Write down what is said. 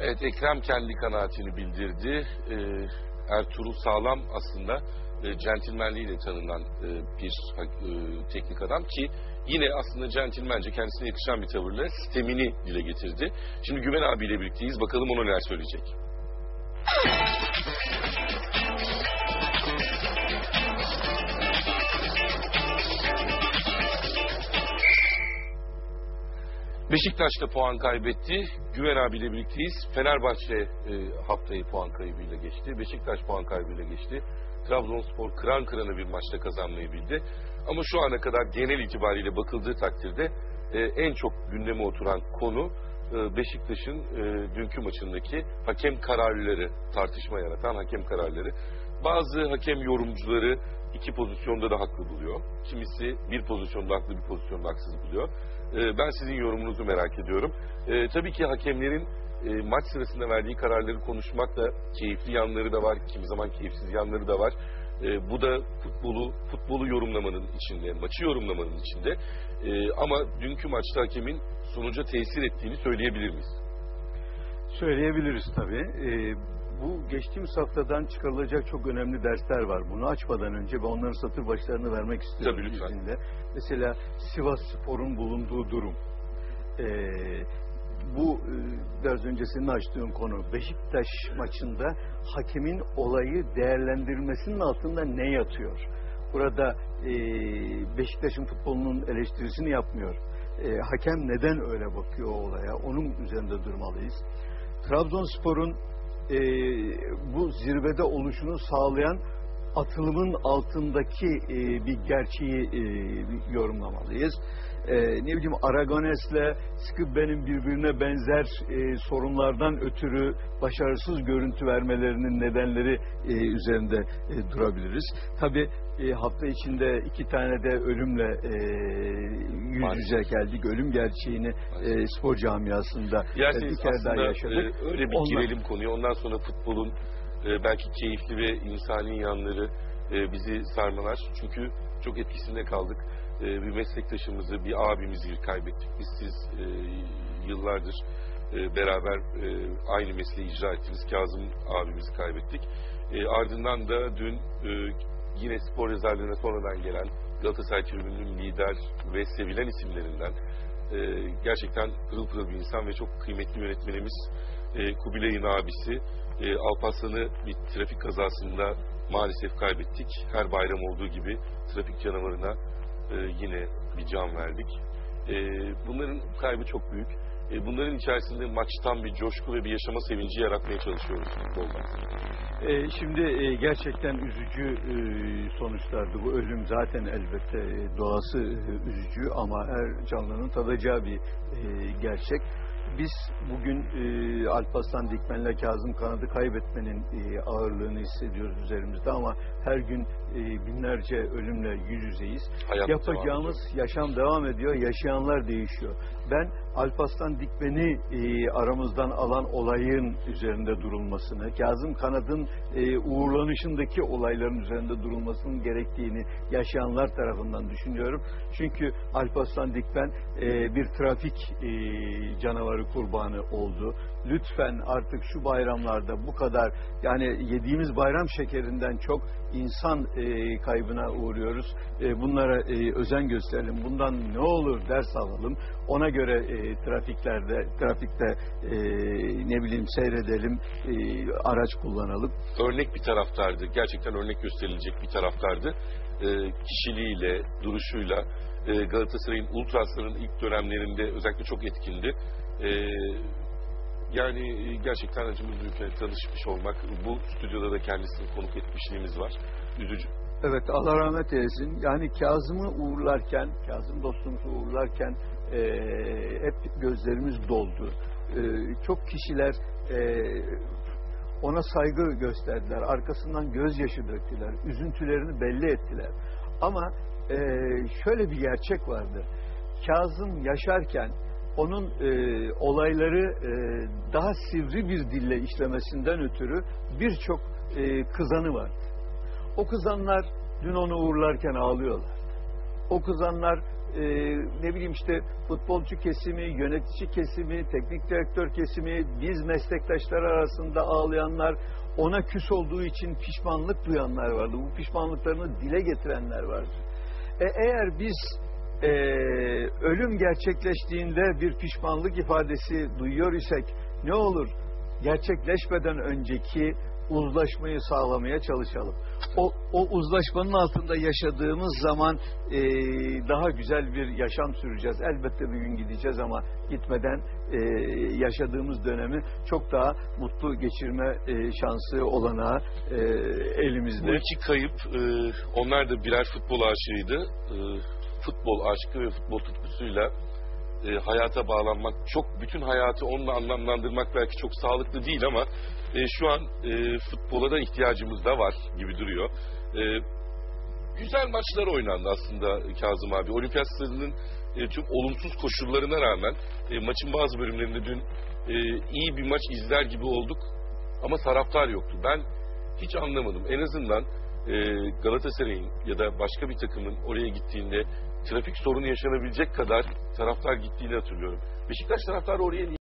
Evet Ekrem kendi kanaatini bildirdi. Ee, Ertuğrul Sağlam aslında e, centilmenliğiyle tanınan e, bir e, teknik adam ki yine aslında centilmence kendisine yakışan bir tavırla sistemini dile getirdi. Şimdi Güven abiyle birlikteyiz. Bakalım ona neler söyleyecek. Beşiktaş da puan kaybetti. Güven abiyle birlikteyiz. Fenerbahçe e, haftayı puan kaybıyla geçti. Beşiktaş puan kaybıyla geçti. Trabzonspor kıran kırana bir maçta kazanmayı bildi. Ama şu ana kadar genel itibariyle bakıldığı takdirde e, en çok gündeme oturan konu e, Beşiktaş'ın e, dünkü maçındaki hakem kararları, tartışma yaratan hakem kararları. Bazı hakem yorumcuları iki pozisyonda da haklı buluyor. Kimisi bir pozisyonda haklı, bir pozisyonda haksız buluyor. E, ben sizin yorumunuzu merak ediyorum. E, tabii ki hakemlerin e, maç sırasında verdiği kararları konuşmak da keyifli yanları da var, kimi zaman keyifsiz yanları da var. E, bu da futbolu futbolu yorumlamanın içinde, maçı yorumlamanın içinde. E, ama dünkü maçta hakemin sonuca tesir ettiğini söyleyebilir miyiz? Söyleyebiliriz tabii. Ee, bu geçtiğimiz haftadan çıkarılacak çok önemli dersler var. Bunu açmadan önce ben onların satır başlarını vermek istiyorum. Tabii, lütfen. izninle. Mesela Sivas Spor'un bulunduğu durum. Ee, bu e, biraz önce senin açtığın konu Beşiktaş maçında hakemin olayı değerlendirilmesinin altında ne yatıyor? Burada e, Beşiktaş'ın futbolunun eleştirisini yapmıyor. E, hakem neden öyle bakıyor olaya? Onun üzerinde durmalıyız. Trabzonspor'un e, bu zirvede oluşunu sağlayan atılımın altındaki e, bir gerçeği e, yorumlamalıyız. E, ne bileyim Aragones'le Skibbe'nin birbirine benzer e, sorunlardan ötürü başarısız görüntü vermelerinin nedenleri e, üzerinde e, durabiliriz. Tabi e, hafta içinde iki tane de ölümle e, yüz Maalesef. yüze geldik. Ölüm gerçeğini e, spor camiasında e, Dilerseniz bir kere daha yaşadık. e, öyle bir Onlar- girelim konuya. Ondan sonra futbolun e, belki keyifli ve insani yanları e, bizi sarmalar. Çünkü çok etkisinde kaldık. E, bir meslektaşımızı, bir abimizi kaybettik. Biz siz e, yıllardır e, beraber e, aynı mesleği icra ettiğimiz Kazım abimizi kaybettik. E, ardından da dün e, yine spor yazarlığına sonradan gelen Galatasaray Tribünü'nün lider ve sevilen isimlerinden e, gerçekten pırıl pırıl bir insan ve çok kıymetli yönetmenimiz e, Kubilay'ın abisi e, Alparslan'ı bir trafik kazasında maalesef kaybettik. Her bayram olduğu gibi trafik canavarına e, yine bir can verdik. E, bunların kaybı çok büyük. E, bunların içerisinde maçtan bir coşku ve bir yaşama sevinci yaratmaya çalışıyoruz. E, şimdi e, gerçekten üzücü e, sonuçlardı. Bu ölüm zaten elbette e, doğası e, üzücü ama her canlının tadacağı bir e, gerçek. Biz bugün e, Alparslan Dikmen'le Kazım Kanad'ı kaybetmenin e, ağırlığını hissediyoruz üzerimizde ama her gün e, binlerce ölümle yüz yüzeyiz. Hayat Yapacağımız yaşam devam ediyor, yaşayanlar değişiyor. Ben Alparslan Dikmen'i e, aramızdan alan olayın üzerinde durulmasını, Kazım Kanad'ın e, uğurlanışındaki olayların üzerinde durulmasının gerektiğini yaşayanlar tarafından düşünüyorum. Çünkü Alparslan Dikmen e, bir trafik e, canavarı kurbanı oldu. Lütfen artık şu bayramlarda bu kadar yani yediğimiz bayram şekerinden çok insan e, kaybına uğruyoruz. E, bunlara e, özen gösterelim. Bundan ne olur ders alalım. Ona göre e, trafiklerde, trafikte e, ne bileyim seyredelim, e, araç kullanalım. örnek bir taraftardı. Gerçekten örnek gösterilecek bir taraftardı. Ee, kişiliğiyle, duruşuyla e, Galatasaray'ın Ultras'ların ilk dönemlerinde özellikle çok etkindi. Ee, yani gerçekten acımız büyük. Tanışmış olmak. Bu stüdyoda da kendisini konuk etmişliğimiz var. Üzücü. Evet Allah rahmet eylesin. Yani Kazım'ı uğurlarken, Kazım dostumuzu uğurlarken e, hep gözlerimiz doldu. E, çok kişiler e, ona saygı gösterdiler. Arkasından gözyaşı döktüler. Üzüntülerini belli ettiler. Ama e, şöyle bir gerçek vardı. Kazım yaşarken onun e, olayları e, daha sivri bir dille işlemesinden ötürü birçok e, kızanı var. O kızanlar dün onu uğurlarken ağlıyorlar. O kızanlar e, ne bileyim işte futbolcu kesimi, yönetici kesimi, teknik direktör kesimi, biz meslektaşlar arasında ağlayanlar, ona küs olduğu için pişmanlık duyanlar vardı. Bu pişmanlıklarını dile getirenler vardı. E, eğer biz e, ölüm gerçekleştiğinde bir pişmanlık ifadesi duyuyor isek ne olur? Gerçekleşmeden önceki uzlaşmayı sağlamaya çalışalım. O, o uzlaşmanın altında yaşadığımız zaman e, daha güzel bir yaşam süreceğiz. Elbette bir gün gideceğiz ama gitmeden e, yaşadığımız dönemi çok daha mutlu geçirme e, şansı olana e, elimizde. Bu iki kayıp, e, onlar da birer futbol aşığıydı. E, futbol aşkı ve futbol tutkusuyla e, hayata bağlanmak, çok bütün hayatı onunla anlamlandırmak belki çok sağlıklı değil ama e, şu an e, futbola da ihtiyacımız da var gibi duruyor. E, güzel maçlar oynandı aslında Kazım abi. Olimpiyat stadının e, tüm olumsuz koşullarına rağmen e, maçın bazı bölümlerinde dün e, iyi bir maç izler gibi olduk ama taraftar yoktu. Ben hiç anlamadım. En azından e, Galatasaray'ın ya da başka bir takımın oraya gittiğinde trafik sorunu yaşanabilecek kadar taraftar gittiğini hatırlıyorum. Beşiktaş taraftarı oraya niye